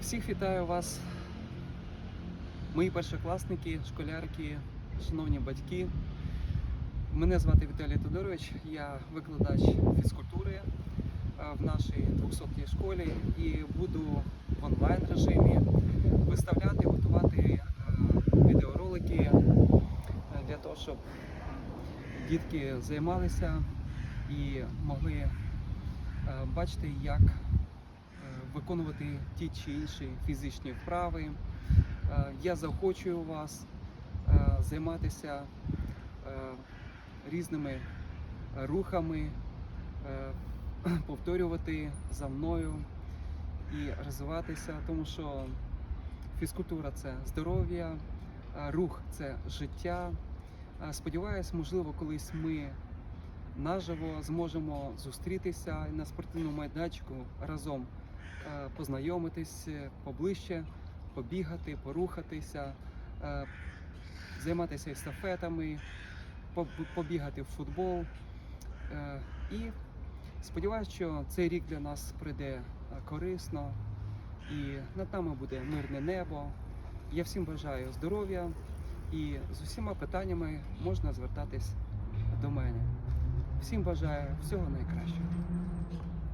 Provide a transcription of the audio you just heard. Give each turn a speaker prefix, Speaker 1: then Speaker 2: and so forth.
Speaker 1: Всіх вітаю вас, мої першокласники, школярки, шановні батьки. Мене звати Віталій Тодорович, я викладач фізкультури е, в нашій 200-й школі і буду в онлайн режимі виставляти, готувати е, відеоролики е, для того, щоб дітки займалися і могли бачити, як виконувати ті чи інші фізичні вправи. Е, Я заохочую вас е, займатися е, різними рухами, повторювати за мною і розвиватися, тому що фізкультура це здоров'я, рух це життя. Сподіваюсь, можливо, колись ми наживо зможемо зустрітися на спортивному майданчику разом познайомитись е, поближче, побігати, порухатися, е, займатися естафетами, побігати в футбол. Е, І сподіваюся, що цей рік для нас прийде е, корисно і над нами буде мирне небо. Я всім бажаю здоров'я і з усіма питаннями можна звертатись до мене. Всім бажаю всього найкращого.